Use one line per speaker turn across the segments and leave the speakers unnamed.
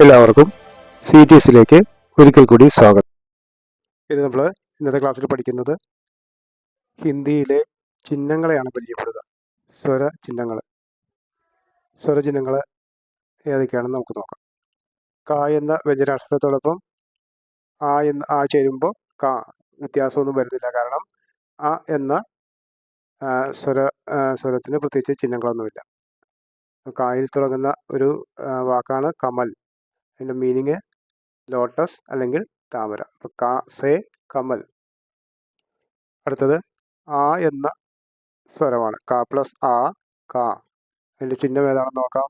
എല്ലാവർക്കും C T എസിലേക്ക് ഒരിക്കൽ കൂടി സ്വാഗതം. ഇത് നമ്മൾ ഇന്നത്തെ ക്ലാസ്സിൽ പഠിക്കുന്നത് ഹിന്ദിയിലെ ചിഹ്നങ്ങളെയാണ് പരിചയപ്പെടുക. സ്വര ചിഹ്നങ്ങൾ സ്വര ചിഹ്നങ്ങൾ ഏതൊക്കെയാണെന്ന് നമുക്ക് നോക്കാം. ക എന്ന വ്യഞ്ജനാക്ഷരത്തോടൊപ്പം ആ എന്ന് ആ ചേരുമ്പോൾ ക. വ്യത്യാസമൊന്നും വരുന്നില്ല. കാരണം ആ എന്ന സ്വര സ്വരത്തിന് പ്രത്യേകിച്ച് ചിഹ്നങ്ങളൊന്നുമില്ല. കായിൽ തുടങ്ങുന്ന ഒരു വാക്കാണ് കമൽ. അതിന്റെ മീനിങ് ലോട്ടസ് അല്ലെങ്കിൽ താമര. അപ്പോൾ കാ സേ കമൽ. അടുത്തത് ആ എന്ന സ്വരമാണ്. കാ പ്ലസ് ആ കാ. അതിന്റെ ചിഹ്നം ഏതാണെന്ന് നോക്കാം.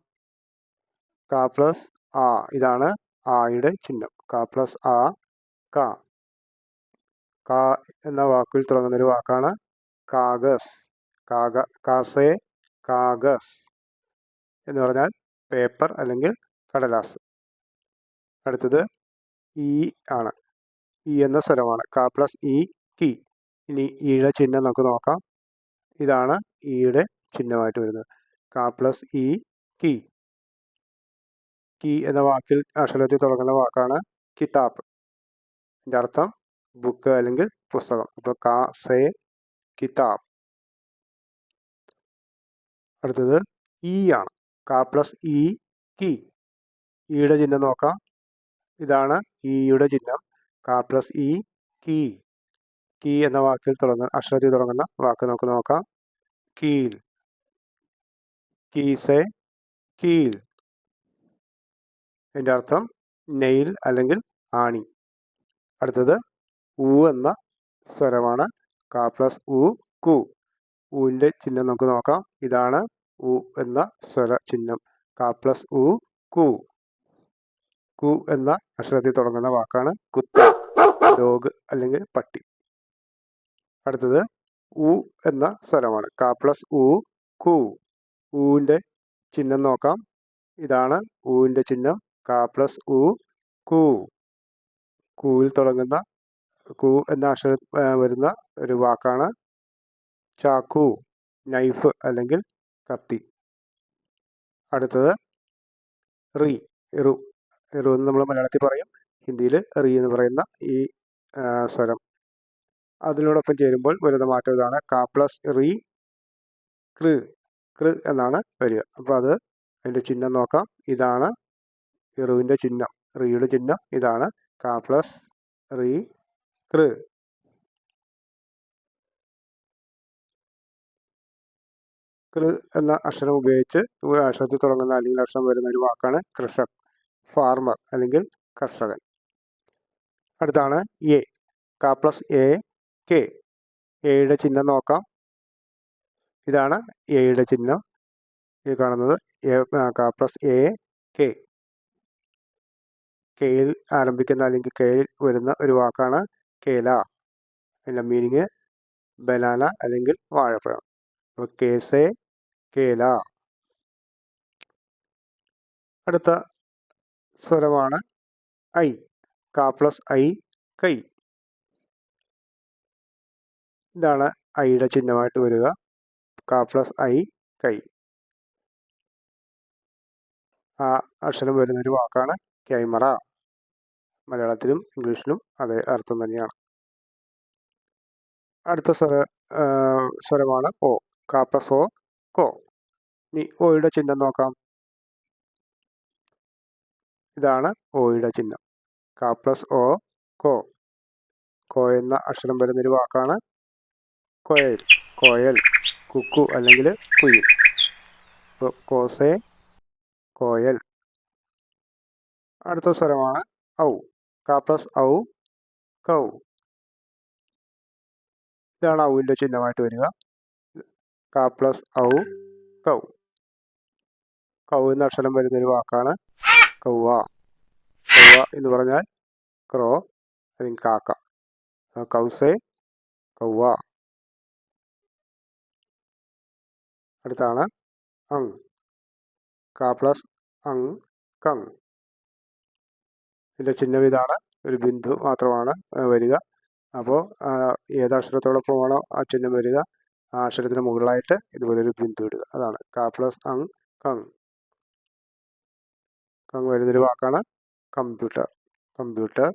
കാ പ്ലസ് ആ ഇതാണ് ആയുടെ ചിഹ്നം. കാ പ്ലസ് ആ കാ. കാ എന്ന വാക്കിൽ തുടങ്ങുന്ന ഒരു വാക്കാണ് കാഗസ്. കാഗ കാസേ കാഗസ്. എന്ന് പറഞ്ഞാൽ പേപ്പർ അല്ലെങ്കിൽ കടലാസ്. അടുത്തത് ഇ ആണ്. ഇ എന്ന സ്വരമാണ് ക പ്ലസ് ഇ കി ഇനി ഈയുടെ ചിഹ്നം നമുക്ക് നോക്കാം. ഇതാണ് ഈയുടെ ചിഹ്നമായിട്ട് വരുന്നത്. ക പ്ലസ് ഇ കി കി എന്ന വാക്കിൽ അക്ഷരത്തിൽ തുടങ്ങുന്ന വാക്കാണ് കിതാബ്. ഇതിന്റെ അർത്ഥം ബുക്ക് അല്ലെങ്കിൽ പുസ്തകം. അപ്പോൾ ക സേ കിതാബ്. അടുത്തത് ഇ ആണ്. കാ പ്ലസ് ഇ കി ഈയുടെ ചിഹ്നം നോക്കാം. ഇതാണ് ഇയുടെ ചിഹ്നം. കാ പ്ലസ് ഇ കീ. കീ എന്ന വാക്കിൽ തുടങ്ങുന്ന അക്ഷരത്തിൽ തുടങ്ങുന്ന വാക്ക് നമുക്ക് നോക്കാം. കീൽ. കീസെ കീൽ. എന്റെ അർത്ഥം നെയിൽ അല്ലെങ്കിൽ ആണി. അടുത്തത് ഉ എന്ന സ്വരമാണ്. കാ പ്ലസ് ഉ കു. ഊവിന്റെ ചിഹ്നം നമുക്ക് നോക്കാം. ഇതാണ് ഉ എന്ന സ്വര ചിഹ്നം. കാ പ്ലസ് ഉ കു. കു എന്ന അക്ഷരത്തിൽ തുടങ്ങുന്ന വാക്കാണ് കുത്ത ഡോഗ് അല്ലെങ്കിൽ പട്ടി. അടുത്തത് ഉ എന്ന സ്വരമാണ്. ക പ്ലസ് ഉ കു. ഊവിന്റെ ചിഹ്നം നോക്കാം. ഇതാണ് ഊവിന്റെ ചിഹ്നം. ക പ്ലസ് ഉ കു. കൂവിൽ തുടങ്ങുന്ന കു എന്ന അക്ഷരം വരുന്ന ഒരു വാക്കാണ് ചാക്കു നൈഫ് അല്ലെങ്കിൽ കത്തി. അടുത്തത് റി ഇറു എന്ന് നമ്മൾ മലയാളത്തിൽ പറയും ഹിന്ദിയിൽ റി എന്ന് പറയുന്ന ഈ സ്വരം. അതിനോടൊപ്പം ചേരുമ്പോൾ വരുന്ന മാറ്റം ഇതാണ്. ക പ്ലസ് റീ കൃ കൃ എന്നാണ് വരിക. അപ്പോൾ അത് അതിന്റെ ചിഹ്നം നോക്കാം. ഇതാണ് ഇറുവിന്റെ ചിഹ്നം. റീയുടെ ചിഹ്നം ഇതാണ്. കാ പ്ലസ് റീ കൃ. കൃ എന്ന അക്ഷരം ഉപയോഗിച്ച് അക്ഷരത്തിൽ തുടങ്ങുന്ന അല്ലെങ്കിൽ അക്ഷരം വരുന്ന ഒരു വാക്കാണ് കൃഷക്. ഫാർമർ അല്ലെങ്കിൽ കർഷകൻ. അടുത്താണ് എ ക പ്ലസ് എ കെ എയുടെ ചിഹ്നം നോക്കാം. ഇതാണ് എയുടെ ചിഹ്നം. ഈ കാണുന്നത് എ ക പ്ലസ് എ കെ കെയിൽ ആരംഭിക്കുന്ന അല്ലെങ്കിൽ കെയിൽ വരുന്ന ഒരു വാക്കാണ് കേല. അതിന്റെ മീനിങ് ബനാന അല്ലെങ്കിൽ വാഴപ്പഴം. അപ്പോൾ കേസെ കേല. അടുത്ത സ്വരമാണ് ഐ. ക പ്ലസ് ഐ കൈ. ഇതാണ് ഐയുടെ ചിഹ്നമായിട്ട് വരിക. ക പ്ലസ് ഐ കൈ. ആ അക്ഷരം വരുന്നൊരു വാക്കാണ് ക്യാമറ മലയാളത്തിലും ഇംഗ്ലീഷിലും അതേ അർത്ഥം തന്നെയാണ്. അടുത്ത സ്വര സ്വരമാണ് ഓ ക പ്ലസ് ഓ കോ. ഇനി ഓയുടെ ചിഹ്നം നോക്കാം. ഇതാണ് ഓയുടെ ചിഹ്നം. ക പ്ലസ് ഓ കോ. കോ എന്ന അക്ഷരം വരുന്നൊരു വാക്കാണ് കോയൽ. കോയൽ കുക്കു അല്ലെങ്കിൽ കുയിൽ. അപ്പോൾ കോസെ കോയൽ. അടുത്ത സ്വരമാണ് ഔ. ക പ്ലസ് ഔ കൗ. ഇതാണ് ഔവിന്റെ ചിഹ്നമായിട്ട് വരിക. ക പ്ലസ് ഔ കൗ. കൗ എന്ന അക്ഷരം വരുന്നൊരു വാക്കാണ് കൗവ. കൗവ എന്ന് പറഞ്ഞാൽ ക്രോ അല്ലെങ്കിൽ കാക്ക. കൗസെ കൗവ. അടുത്താണ് അങ്. ക പ്ലസ് അങ് കങ്. ഇതിന്റെ ചിഹ്നം ഇതാണ്. ഒരു ബിന്ദു മാത്രമാണ് വരിക. അപ്പോൾ ഏത് അക്ഷരത്തോടൊപ്പമാണോ ആ ചിഹ്നം വരിക ആ അക്ഷരത്തിന് മുകളിലായിട്ട് ഇതുപോലൊരു ബിന്ദു ഇടുക. അതാണ്. ക പ്ലസ് അങ് കങ്. കങ് വരുന്നൊരു വാക്കാണ് കമ്പ്യൂട്ടർ. കമ്പ്യൂട്ടർ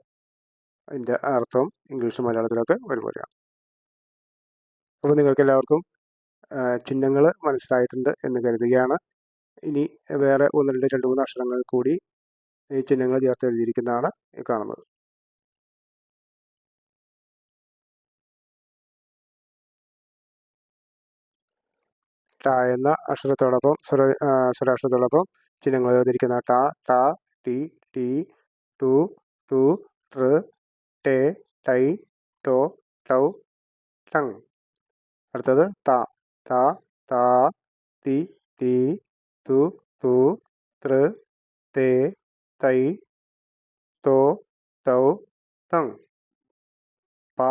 അതിന്റെ അർത്ഥം ഇംഗ്ലീഷും മലയാളത്തിലൊക്കെ ഒരുപോലെയാണ് അപ്പോൾ നിങ്ങൾക്ക് എല്ലാവർക്കും ചിഹ്നങ്ങൾ മനസ്സിലായിട്ടുണ്ട് എന്ന് കരുതുകയാണ്. ഇനി വേറെ ഒന്ന് രണ്ട് രണ്ട് മൂന്ന് അക്ഷരങ്ങൾ കൂടി ഈ ചിഹ്നങ്ങൾ ചേർത്ത് എഴുതിയിരിക്കുന്നതാണ് ഈ കാണുന്നത്. ട എന്ന അക്ഷരത്തോടൊപ്പം സ്വര സ്വരാക്ഷരത്തോടൊപ്പം ചിഹ്നങ്ങൾ എഴുതിയിരിക്കുന്ന ട ട ടി ടി ടു ടു റ് ടേ ടൈ ടോ ടൗ ടങ്. അടുത്തത് ത ത താ തി തി തു തു തൃ തേ തൈ തോ തൗ തങ്. പ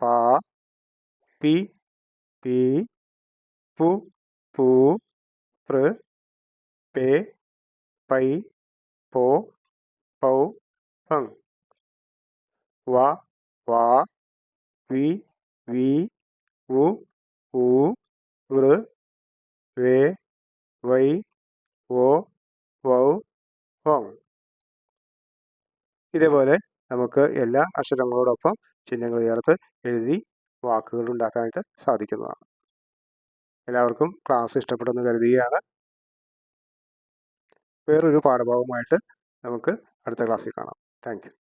പ പി പി പു പൂ പൃ പേ പൈ പോ പൗ പങ്. വ വ വി വി ഉ ഊ വൃ വേ വൈ ഓ വൗ വങ് ഇതേപോലെ നമുക്ക് എല്ലാ അക്ഷരങ്ങളോടൊപ്പം ചിഹ്നങ്ങൾ ചേർത്ത് എഴുതി വാക്കുകൾ ഉണ്ടാക്കാനായിട്ട് സാധിക്കുന്നതാണ്. എല്ലാവർക്കും ക്ലാസ് ഇഷ്ടപ്പെട്ടെന്ന് കരുതുകയാണ്. വേറൊരു പാഠഭാഗവുമായിട്ട് നമുക്ക് അടുത്ത ക്ലാസ്സിൽ കാണാം. താങ്ക്